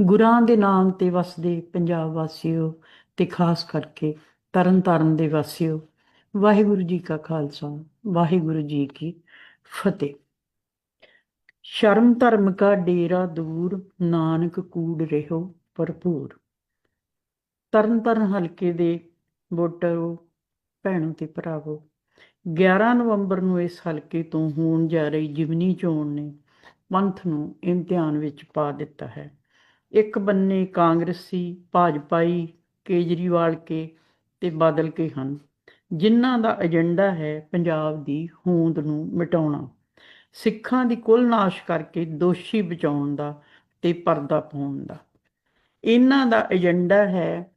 ਗੁਰਾਂ ਦੇ ਨਾਮ ਤੇ ਵਸਦੇ ਪੰਜਾਬ ਵਾਸੀਓ ਤੇ ਖਾਸ ਕਰਕੇ ਤਰਨ ਤਾਰਨ ਦੇ ਵਾਸੀਓ, ਵਾਹਿਗੁਰੂ ਜੀ ਕਾ ਖਾਲਸਾ, ਵਾਹਿਗੁਰੂ ਜੀ ਕੀ ਫਤਿਹ। ਸ਼ਰਮ ਧਰਮ ਕਾ ਡੇਰਾ ਦੂਰ, ਨਾਨਕ ਕੂੜ ਰਹਿਓ ਭਰਪੂਰ। ਤਰਨ ਤਾਰਨ ਹਲਕੇ ਦੇ ਵੋਟਰੋ, ਭੈਣੋ ਤੇ ਭਰਾਵੋ 11 ਨਵੰਬਰ ਨੂੰ ਇਸ ਹਲਕੇ ਤੋਂ ਹੋਣ ਜਾ ਰਹੀ ਜਿਮਨੀ ਚੋਣ ਨੇ ਪੰਥ ਨੂੰ ਇਮਤਿਹਾਨ ਵਿੱਚ ਪਾ ਦਿੱਤਾ ਹੈ। ਇੱਕ ਬੰਨੇ ਕਾਂਗਰਸੀ, ਭਾਜਪਾਈ, ਕੇਜਰੀਵਾਲ ਕੇ ਤੇ ਬਾਦਲ ਕੇ ਹਨ। ਜਿਨ੍ਹਾਂ ਦਾ ਏਜੰਡਾ ਹੈ ਪੰਜਾਬ ਦੀ ਹੋਂਦ ਨੂੰ ਮਿਟਾਉਣਾ। ਸਿੱਖਾਂ ਦੀ ਕੁੱਲ ਨਾਸ਼ ਕਰਕੇ ਦੋਸ਼ੀ ਬਚਾਉਣ ਦਾ ਤੇ ਪਰਦਾ ਪਾਉਣ ਦਾ। ਇਹਨਾਂ ਦਾ ਏਜੰਡਾ ਹੈ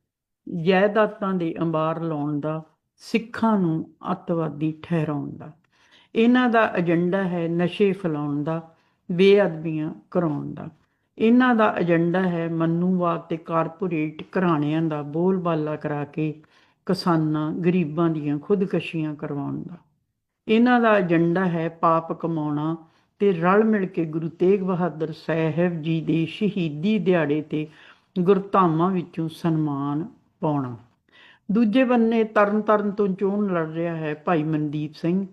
ਜਾਇਦਾਦਾਂ ਦੇ ਅੰਬਾਰ ਲਾਉਣ ਦਾ, ਸਿੱਖਾਂ ਨੂੰ ਅੱਤਵਾਦੀ ਠਹਿਰਾਉਣ ਦਾ। ਇਹਨਾਂ ਦਾ ਏਜੰਡਾ ਹੈ ਨਸ਼ੇ ਫੈਲਾਉਣ ਦਾ, ਬੇਅਦਬੀਆਂ ਕਰਾਉਣ ਦਾ। ਇਹਨਾਂ ਦਾ ਏਜੰਡਾ ਹੈ ਮਨੂਵਾਦ ਤੇ ਕਾਰਪੋਰੇਟ ਘਰਾਣਿਆਂ ਦਾ ਬੋਲਬਾਲਾ ਕਰਾ ਕੇ ਕਿਸਾਨਾਂ, ਗਰੀਬਾਂ ਦੀਆਂ ਖੁਦਕਸ਼ੀਆਂ ਕਰਵਾਉਣ ਦਾ। ਇਹਨਾਂ ਦਾ ਏਜੰਡਾ ਹੈ ਪਾਪ ਕਮਾਉਣਾ ਤੇ ਰਲ ਮਿਲ ਕੇ ਗੁਰੂ ਤੇਗ ਬਹਾਦਰ ਸਾਹਿਬ ਜੀ ਦੇ ਸ਼ਹੀਦੀ ਦਿਹਾੜੇ ਤੇ ਗੁਰਧਾਮਾਂ ਵਿੱਚੋਂ ਸਨਮਾਨ ਪਾਉਣਾ। ਦੂਜੇ ਬੰਨੇ ਤਰਨ ਤਾਰਨ ਤੋਂ ਚੋਣ ਲੜ ਰਿਹਾ ਹੈ ਭਾਈ ਮਨਦੀਪ ਸਿੰਘ,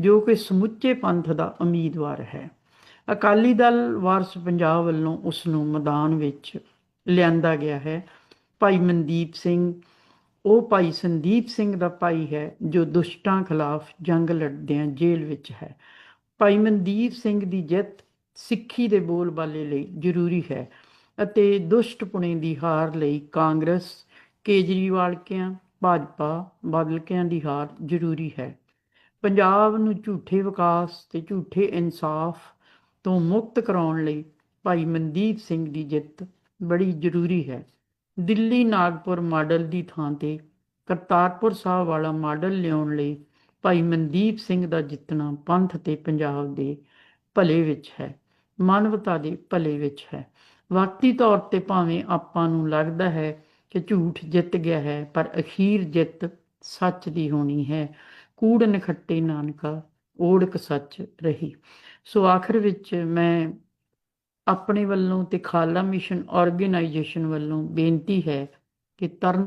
ਜੋ ਕਿ ਸਮੁੱਚੇ ਪੰਥ ਦਾ ਉਮੀਦਵਾਰ ਹੈ। ਅਕਾਲੀ ਦਲ ਵਾਰਸ ਪੰਜਾਬ ਵੱਲੋਂ ਉਸ ਨੂੰ ਮੈਦਾਨ ਵਿੱਚ ਲਿਆਂਦਾ ਗਿਆ ਹੈ। ਭਾਈ ਮਨਦੀਪ ਸਿੰਘ, ਉਹ ਭਾਈ ਸੰਦੀਪ ਸਿੰਘ ਦਾ ਭਾਈ ਹੈ, ਜੋ ਦੁਸ਼ਟਾਂ ਖਿਲਾਫ ਜੰਗ ਲੜਦਿਆਂ ਜੇਲ੍ਹ ਵਿੱਚ ਹੈ। ਭਾਈ ਮਨਦੀਪ ਸਿੰਘ ਦੀ ਜਿੱਤ ਸਿੱਖੀ ਦੇ ਬੋਲਬਾਲੇ ਲਈ ਜ਼ਰੂਰੀ ਹੈ ਅਤੇ ਦੁਸ਼ਟ ਪੁਣੇ ਦੀ ਹਾਰ ਲਈ ਕਾਂਗਰਸ ਕੇਜਰੀਵਾਲ ਕਿਆਂ ਭਾਜਪਾ, ਬਾਦਲਕਿਆਂ ਦੀ ਹਾਰ ਜ਼ਰੂਰੀ ਹੈ। ਪੰਜਾਬ ਨੂੰ ਝੂਠੇ ਵਿਕਾਸ ਤੇ ਝੂਠੇ ਇਨਸਾਫ ਤੋਂ ਮੁਕਤ ਕਰਾਉਣ ਲਈ ਭਾਈ ਮਨਦੀਪ ਸਿੰਘ ਦੀ ਜਿੱਤ ਬੜੀ ਜ਼ਰੂਰੀ ਹੈ। ਦਿੱਲੀ ਨਾਗਪੁਰ ਮਾਡਲ ਦੀ ਥਾਂ ਤੇ ਕਰਤਾਰਪੁਰ ਸਾਹਿਬ ਵਾਲਾ ਮਾਡਲ ਲਿਆਉਣ ਲਈ ਭਾਈ ਮਨਦੀਪ ਸਿੰਘ ਦਾ ਜਿੱਤਣਾ ਪੰਥ ਤੇ ਪੰਜਾਬ ਦੇ ਭਲੇ ਵਿੱਚ ਹੈ, ਮਾਨਵਤਾ ਦੇ ਭਲੇ ਵਿੱਚ ਹੈ। ਵਕਤੀ ਤੌਰ ਤੇ ਭਾਵੇਂ ਆਪਾਂ ਨੂੰ ਲੱਗਦਾ ਹੈ ਕਿ ਝੂਠ ਜਿੱਤ ਗਿਆ ਹੈ, ਪਰ ਅਖੀਰ ਜਿੱਤ ਸੱਚ ਦੀ ਹੋਣੀ ਹੈ। ਕੂੜ ਨਖੱਟੇ ਨਾਨਕਾ ਓੜਕ ਸੱਚ ਰਹੀ। ਸੋ ਆਖਰ ਵਿੱਚ ਮੈਂ ਆਪਣੇ ਵੱਲੋਂ ਤੇ ਖਾਲਾ ਮਿਸ਼ਨ ਆਰਗੇਨਾਈਜੇਸ਼ਨ ਵੱਲੋਂ ਬੇਨਤੀ ਹੈ ਕਿ ਤਰਨ